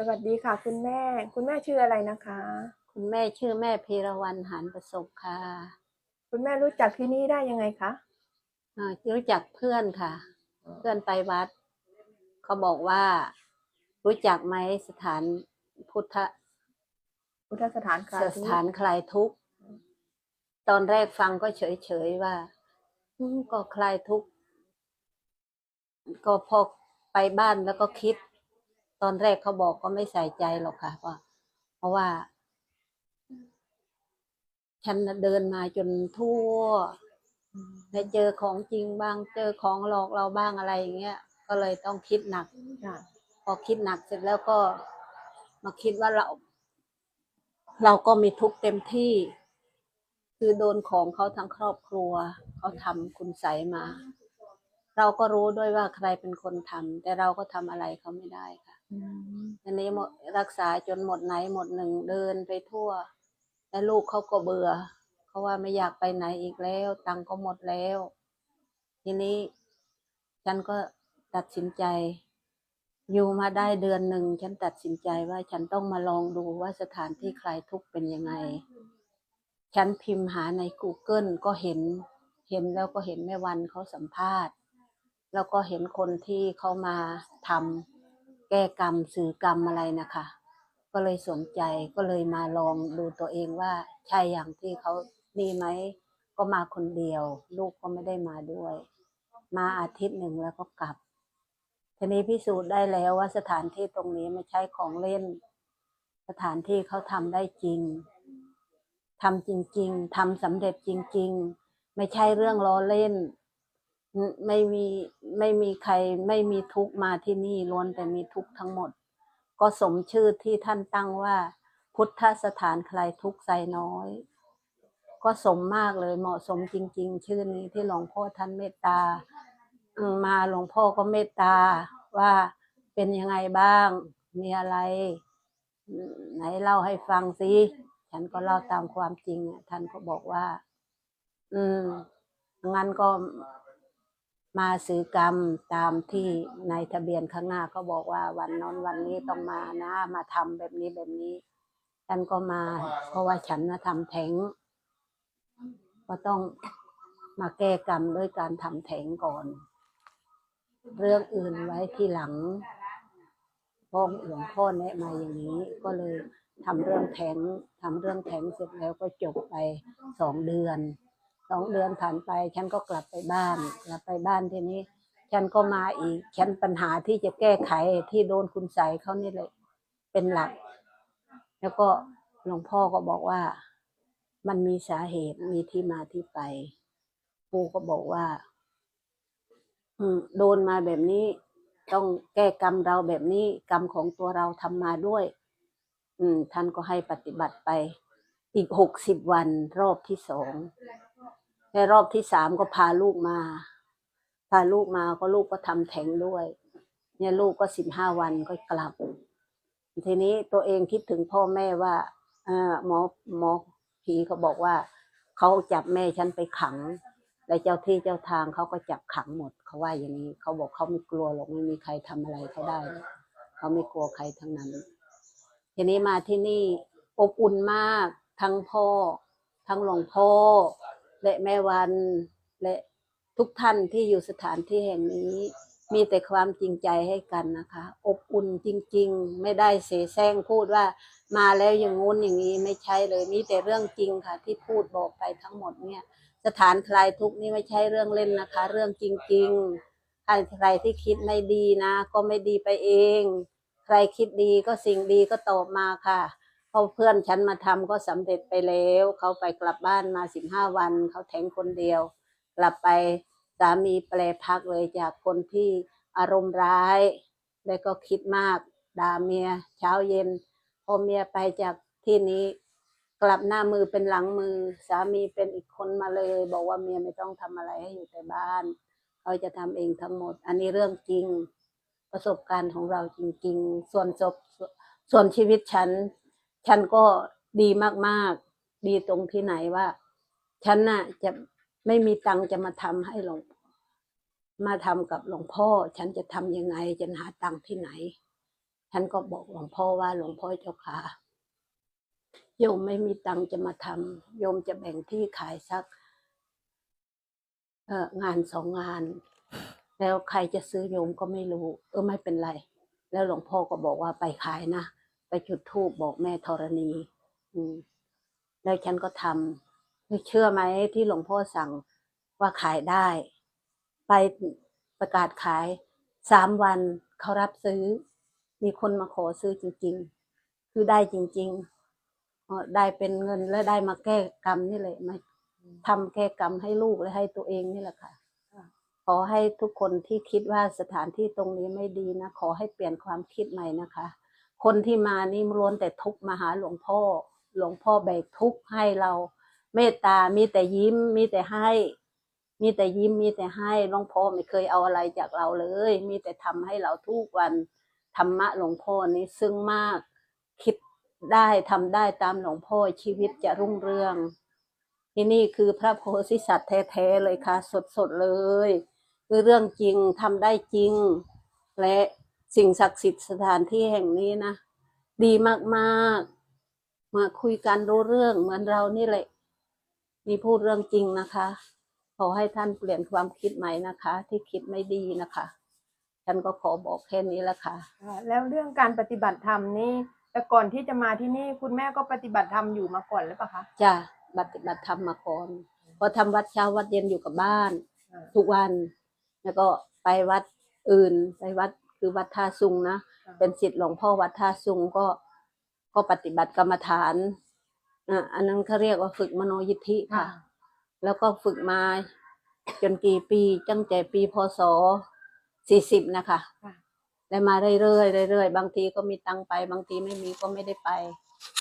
สวัสดีค่ะ คุณแม่ คุณแม่ชื่ออะไรนะคะ คุณแม่ชื่อแม่พีรวรรณหานประสบค่ะ คุณแม่รู้จักที่นี่ได้ยังไงคะอ่ารู้จักเพื่อนค่ะ เพื่อนไปวัด เขาบอกว่า รู้จักไหมสถานพุทธพุทธสถานคลายสทุกข์ถานคลายทุกข์ตอนแรกฟังก็เฉยๆว่าอืมก็คลายทุกข์ก็พอไปบ้านแล้วก็คิด ตอนแรกเขาบอกก็ไม่ใส่ใจหรอกค่ะว่าเพราะว่า ฉันน่ะเดินมาจนทั่วได้เจอของจริงบ้าง เจอของหลอกเราบ้างอะไรอย่างเงี้ยก็เลยต้องคิดหนักค่ะพอคิดหนักเสร็จแล้วก็มาคิดว่าเรา เราก็มีทุกข์เต็มที่ คือโดนของเขาทั้งครอบครัว เขาทำคุณใสยมา เราก็รู้ด้วยว่าใครเป็นคนทำแต่เราก็ทำอะไรเขาไม่ได้ค่ะ อืมทีนี้หมดรักษาจนหมดไหนหมดหนึ่งเดินไปทั่ว และลูกเขาก็เบื่อเขาว่าไม่อยากไปไหนอีกแล้ว ตังค์ก็หมดแล้ว ทีนี้ฉันก็ตัดสินใจ อยู่มาได้เดือนหนึ่งฉันตัดสินใจว่าฉันต้องมาลองดูว่าสถานที่คลายทุกข์เป็นยังไง ฉันพิมพ์หาใน Google ก็เห็น เห็นแล้วก็เห็นแม่วันเขาสัมภาษณ์ แล้วก็เห็นคนที่เขามาทำ แก้กรรมสื่อกรรมอะไรนะคะ ก็เลยสนใจก็เลยมาลองดูตัวเองว่าใช่อย่างที่เขาดีไหมก็มาคนเดียว ลูกก็ไม่ได้มาด้วย มาอาทิตย์หนึ่งแล้วก็กลับทีนี้พิสูจน์ได้แล้วว่าสถานที่ตรงนี้ไม่ใช่ของเล่น สถานที่เขาทำได้จริงทำจริง ๆทำสำเร็จจริง ๆ ไม่ใช่เรื่องล้อเล่น ไม่มีไม่มีใครไม่มีทุกมาที่นี่ล้วนแต่มีทุกทั้งหมด ก็สมชื่อที่ท่านตั้งว่า พุทธสถานใคลายทุกข์ไซน้อย ก็สมมากเลยเหมาะสมจริง ๆ ชื่อนี้ที่หลวงพ่อท่านเมตตามาหลวงพ่อก็เมตตาว่าเป็นยังไงบ้าง มีอะไร ไหนเล่าให้ฟังสิฉันก็เล่าตามความจริงท่านก็บอกว่า อืมงั้นก็ มาซื้อกรรมตามที่ในทะเบียนข้างหน้าก็บอกว่าวันนั้นวันนี้ต้องมานะ มาทำแบบนี้แบบนี้ฉันก็มา เพราะว่าฉันนะทำแท้งก็ต้องมาแก้กรรมด้วยการทำแท้งก่อน เรื่องอื่นไว้ที่หลังพ่อหลวงพ่อแนะมาอย่างนี้ก็เลยทำเรื่องแท้งทำเรื่องแท้งเสร็จแล้วก็จบไปสองเดือน สองเดือนผ่านไป ฉันก็กลับไปบ้าน กลับไปบ้านทีนี้ ฉันก็มาอีก ฉันปัญหาที่จะแก้ไขที่โดนคุณใสเขานี่เลย เป็นหลัก แล้วก็หลวงพ่อก็บอกว่า มันมีสาเหตุมีที่มาที่ไปปู่ก็บอกว่า อืม โดนมาแบบนี้ ต้องแก้กรรมเราแบบนี้ กรรมของตัวเราทำมาด้วย อืม ท่านก็ให้ปฏิบัติไป อีกหกสิบวันรอบที่สอง ในรอบที่สามก็พาลูกมา พาลูกมาก็ลูกก็ทำแท้งด้วย เนี่ยลูกก็สิบห้าวันก็กลับ ทีนี้ตัวเองคิดถึงพ่อแม่ว่าอหมอหมอผีเขาบอกว่าเขาจับแม่ฉันไปขัง และเจ้าที่เจ้าทางเขาก็จับขังหมดเขาว่าอย่างนี้เขาบอกเขาไม่กลัวหรอกไม่มีใครทำอะไรเขาได้เขาไม่กลัวใครทั้งนั้น ทีนี้มาที่นี่อบอุ่นมากทั้งพ่อ ทั้งหลวงพ่อ และแม่วันและทุกท่านที่อยู่สถานที่แห่งนี้ มีแต่ความจริงใจให้กันนะคะ อบอุ่นจริง ๆ ไม่ได้เสแสร้งพูดว่ามาแล้วอย่างงู้นอย่างนี้ไม่ใช่เลยมีแต่เรื่องจริงค่ะ ที่พูดบอกไปทั้งหมดเนี่ย สถานคลายทุกข์นี่ไม่ใช่เรื่องเล่นนะคะ เรื่องจริงๆใครใครที่คิดไม่ดีนะ ก็ไม่ดีไปเอง ใครคิดดีก็สิ่งดีก็ตอบมาค่ะ เพราะเพื่อนฉันมาทำก็สำเร็จไปแล้ว เขาไปกลับบ้านมาสิบห้าวัน เขาแทงคนเดียว กลับไปสามีแปลพักเลยจากคนที่อารมณ์ร้าย แล้วก็คิดมากด่าเมียเช้าเย็น พอเมียไปจากที่นี้ กลับหน้ามือเป็นหลังมือ สามีเป็นอีกคนมาเลย บอกว่าเมียไม่ต้องทำอะไรให้อยู่แต่บ้าน เขาจะทำเองทั้งหมด อันนี้เรื่องจริง ประสบการณ์ของเราจริง ๆ ส่วนจบส่วนชีวิตฉัน ฉันก็ดีมากๆ ดีตรงที่ไหนว่า ฉันน่ะจะไม่มีตังค์จะมาทำให้หลวงมาทำกับหลวงพ่อ ฉันจะทำยังไงจะหาตังค์ที่ไหน ฉันก็บอกหลวงพ่อว่าหลวงพ่อเจ้าค่ะโยมไม่มีตังค์จะมาทำโยมจะแบ่งที่ขายสักเอองานสองงาน แล้วใครจะซื้อโยมก็ไม่รู้ เออไม่เป็นไร แล้วหลวงพ่อก็บอกว่าไปขายนะ ไปจุดธูปบอกแม่ธรณี อืมแล้วฉันก็ทำเชื่อไหมที่หลวงพ่อสั่งว่าขายได้ ไปประกาศขายสามวันเขารับซื้อ มีคนมาขอซื้อจริง ๆ คือได้จริงๆได้เป็นเงินและได้มาแก้กรรมนี่แหละมาทำแก้กรรมให้ลูกและให้ตัวเองนี่แหละค่ะขอให้ทุกคนที่คิดว่าสถานที่ตรงนี้ไม่ดีนะ ขอให้เปลี่ยนความคิดใหม่นะคะ คนที่มานี่ล้วนแต่ทุกมาหาหลวงพ่อ หลวงพ่อแบกทุกให้เราเมตตามีแต่ยิ้ม มีแต่ให้ มีแต่ยิ้ม มีแต่ให้หลวงพ่อไม่เคยเอาอะไรจากเราเลย มีแต่ทำให้เราทุกวันธรรมะหลวงพ่อนี้ซึ้งมากคิดได้ทำได้ตามหลวงพ่อชีวิตจะรุ่งเรือง ที่นี่คือพระโพธิสัตว์แท้ๆเลยค่ะ สดๆเลย คือเรื่องจริงทำได้จริงและ สิ่งศักดิ์สิทธิ์สถานที่แห่งนี้นะดีมากๆ มาคุยกันรู้เรื่องเหมือนเรานี่แหละมีพูดเรื่องจริงนะคะ ขอให้ท่านเปลี่ยนความคิดใหม่นะคะ ที่คิดไม่ดีนะคะฉันก็ขอบอกแค่นี้ละค่ะค่ะ แล้วเรื่องการปฏิบัติธรรมนี่แต่ก่อนที่จะมาที่นี่คุณแม่ก็ปฏิบัติธรรมอยู่มาก่อนหรือเปล่าคะจะปฏิบัติธรรมมาก่อนพอทำวัดเช้าวัดเย็นอยู่กับบ้านอ่าทุกวันแล้วก็ไปวัดอื่นไปวัด คือวัดท่าซุงนะค่ะเป็นศิษย์หลวงพ่อวัดท่าซุงก็ก็ปฏิบัติกรรมฐานอะอันนั้นเขาเรียกว่าฝึกมโนยิทธิค่ะ แล้วก็ฝึกมาจนกี่ปีตั้งแต่ปีพศสี่สิบนะคะค่ะได้มาเรื่อยๆเรื่อยๆบางทีก็มีตังค์ไป บางทีไม่มีก็ไม่ได้ไป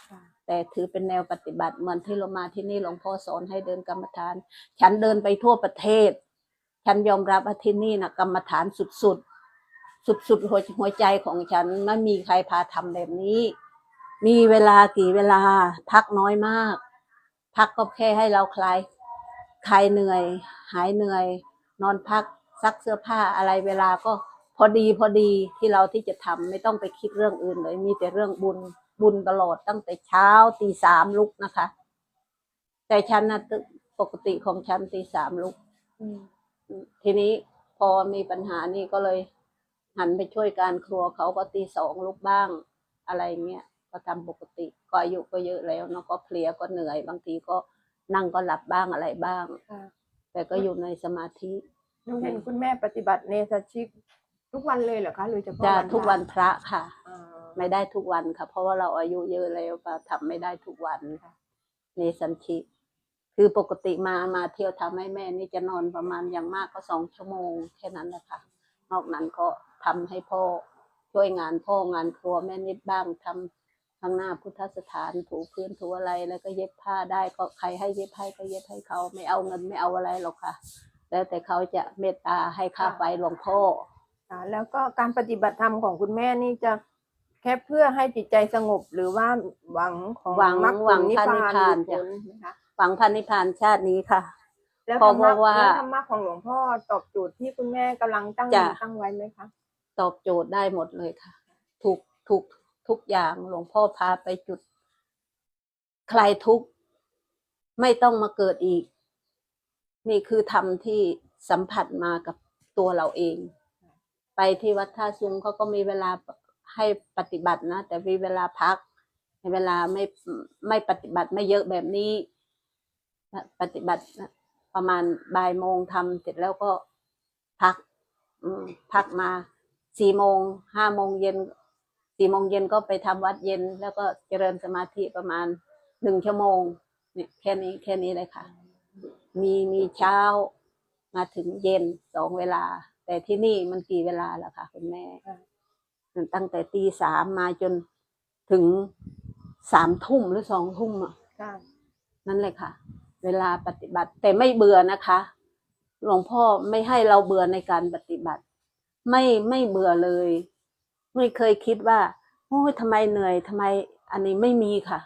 ค่ะแต่ถือเป็นแนวปฏิบัติเหมือนที่เรามาที่นี่หลวงพ่อสอนให้เดินกรรมฐาน ฉันเดินไปทั่วประเทศ ฉันยอมรับว่าที่นี่นะกรรมฐานสุดๆ สุดๆหัวหัวใจของฉันไม่มีใครพาทำแบบนี้ มีเวลากี่เวลาพักน้อยมาก พักก็แค่ให้เราคลายคลายเหนื่อย หายเหนื่อย นอนพักซักเสื้อผ้าอะไรเวลาก็พอดีพอดีที่เราที่จะทำไม่ต้องไปคิดเรื่องอื่นเลย มีแต่เรื่องบุญบุญตลอดตั้งแต่เช้าตีสามลุกนะคะ แต่ฉันนะตึปกติของฉันตีสามลุกอืมทีนี้พอมีปัญหานี่ก็เลย หันไปช่วยการครัวเขาก็ตีสองลุกบ้างอะไรเงี้ยก็ทำปกติก็อายุก็เยอะแล้วเนาะก็เพลียก็เหนื่อยบางทีก็นั่งก็หลับบ้างอะไรบ้างค่ะแต่ก็อยู่ในสมาธิหนูเห็นคุณแม่ปฏิบัติเนสชิกทุกวันเลยเหรอคะหรือเฉพาะจะวันทุกวันพระค่ะอ่าไม่ได้ทุกวันค่ะ เพราะว่าเราอายุเยอะแล้วก็ทำไม่ได้ทุกวันค่ะในสันชิคือปกติมามาเที่ยวทำให้แม่นี่จะนอนประมาณอย่างมากก็สองชั่วโมงแค่นั้นแหละค่ะ นอกนั้นก็ ทำให้พ่อช่วยงานพ่องานครัวแม่นิดบ้างทำข้างหน้าพุทธสถานถูพื้นถูอะไรแล้วก็เย็บผ้าได้ก็ใครให้เย็บให้ก็เย็บให้เขาไม่เอาเงินไม่เอาอะไรหรอกค่ะ แล้วแต่เขาจะเมตตาให้ค่าไฟหลวงพ่อค่ะแล้วก็การปฏิบัติธรรมของคุณแม่นี่จะแค่เพื่อให้จิตใจสงบหรือว่าหวังของหวังมรรคผหวัลงนิพพระนิพพานพานหลุดจ้ะพ้นนะคะหวังพันนิพพานชาตินี้ค่ะแล้วเพธรราะรมะว่าแล้วธรรมะของหลวงพ่อตอบโจทย์ที่คุณแม่กำลังตั้งจ้ะตั้งไว้ไหมคะ ตอบโจทย์ได้หมดเลยค่ะทุกทุกทุกอย่างหลวงพ่อพาไปจุด ใครทุกข์ไม่ต้องมาเกิดอีก นี่คือธรรมที่สัมผัสมากับตัวเราเอง ไปที่วัดท่าซุงเขาก็มีเวลาให้ปฏิบัตินะ แต่มีเวลาพักในเวลาไม่ไม่ปฏิบัติไม่เยอะแบบนี้ ปฏิบัติประมาณบ่ายโมงทำเสร็จแล้วก็พักพักมา สี่โมงห้าโมงเย็นสี่โมงเย็นก็ไปทำวัดเย็น แล้วก็เจริญสมาธิประมาณหนึ่งชั่วโมงเนี่ยแค่นี้แค่นี้เลยค่ะ มีมีเช้ามาถึงเย็นสองเวลา แต่ที่นี่มันกี่เวลาแล้วค่ะคุณแม่ค่ะตั้งแต่ตีสามมาจนถึงสามทุ่มหรือสองทุ่มอะค่ะนั่นเลยค่ะ เวลาปฏิบัติแต่ไม่เบื่อนะคะ หลวงพ่อไม่ให้เราเบื่อในการปฏิบัติ ไม่ไม่เบื่อเลย ไม่เคยคิดว่าโอ้ยทำไมเหนื่อยทำไมอันนี้ไม่มีค่ะ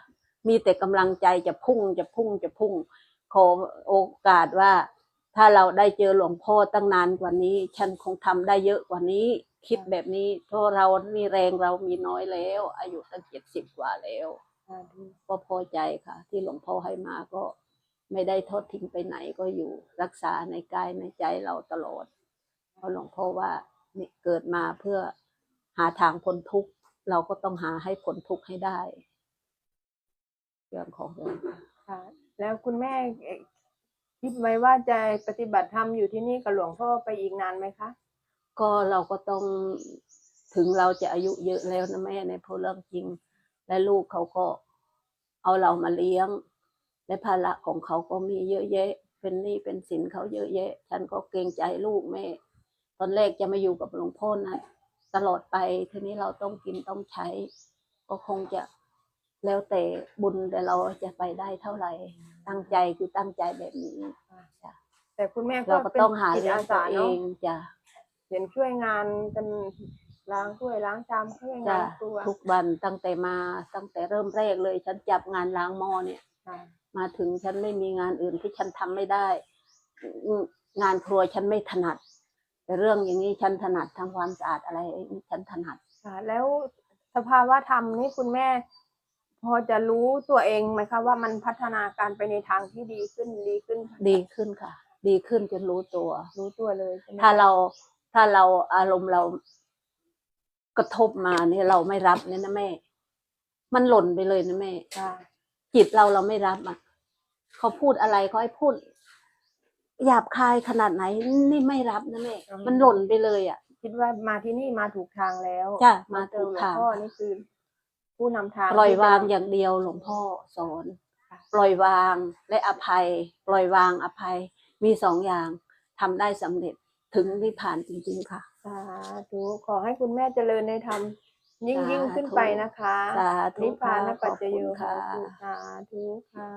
มีแต่กำลังใจจะพุ่งจะพุ่งจะพุ่ง ขอโอกาสว่า ถ้าเราได้เจอหลวงพ่อตั้งนานกว่านี้ ฉันคงทำได้เยอะกว่านี้ คิดแบบนี้เพราะเรามีแรงเรามีน้อยแล้ว อายุตั้งเจ็ดสิบกว่าแล้วก็พอใจค่ะ ที่หลวงพ่อให้มาก็ไม่ได้ทอดทิ้งไปไหนก็อยู่รักษาในกายในใจเราตลอดเพราะหลวงพ่อว่า เกิดมาเพื่อหาทางพ้นทุกข์ เราก็ต้องหาให้พ้นทุกข์ให้ได้ เรื่องของเราค่ะค่ะแล้วคุณแม่เอ่อคิดไว้ว่าจะปฏิบัติธรรมอยู่ที่นี่กับหลวงพ่อไปอีกนานไหมคะ ก็เราก็ต้องถึงเราจะอายุเยอะแล้วนะแม่ในเพราะเรื่องจริง และลูกเขาก็เอาเรามาเลี้ยง และภาระของเขาก็มีเยอะแยะ เป็นหนี้เป็นสินเขาเยอะแยะ ฉันก็เกรงใจลูกแม่ต อนแรกจะมาอยู่กับหลวงพ่อนะตลอดไปทีนี้เราต้องกินต้องใช้ ก็คงจะแล้วแต่บุญแต่เราจะไปได้เท่าไหร่ ตั้งใจคือตั้งใจแบบนี้จ้ะแต่คุณแม่ก็เราก็เป็นต้องหาจิตเลี้ยงอาตัสาวเอเนาะงจ้ะเห็นช่วยงานกันล้างถ้วยล้างชามช่วยงาจ้ะนครัวทุกวันตั้งแต่มาตั้งแต่เริ่มแรกเลย ฉันจับงานล้างหม้อเนี่ย ค่ะมาถึงฉันไม่มีงานอื่นที่ฉันทำไม่ได้อืมงานครัวฉันไม่ถนัด แต่เรื่องอย่างนี้ฉันถนัดทำความสะอาดอะไรฉันถนัดค่ะแล้วสภาวะธรรมนี่คุณแม่ พอจะรู้ตัวเองไหมคะว่ามันพัฒนาการไปในทางที่ดีขึ้นดีขึ้นดีขึ้นค่ะ ดีขึ้นจนรู้ตัว รู้ตัวเลยใช่ไหมถ้าเราถ้าเราอารมณ์เรากระทบมาเนี่ยเราไม่รับเนี่ยนะแม่ มันหล่นไปเลยนะแม่ค่ะจิตเราเราไม่รับอะเขาพูดอะไรเขาให้พูด หยาบคายขนาดไหนนี่ไม่รับนะแม่มันหล่นไปเลยอะ คิดว่ามาที่นี่มาถูกทางแล้วจ้ะมามาเจถูอกหลวงทางพ่อนี่คือ ผู้นำทางปล่อยที่จะวางอย่างเดียวหลวงพ่อสอนค่ะปล่อยวางและอภัย ปล่อยวางอภัยมีสองอย่างทำได้สำเร็จถึงนิพพานจริงๆค่ะ สาธุขอให้คุณแม่เจริญในธรรมยิ่งสาธุ ยิ่งขึ้นไปนะคะ สาธุนิพพานค่ะปัจจโยขอบคุณค่ะ สาธุค่ะ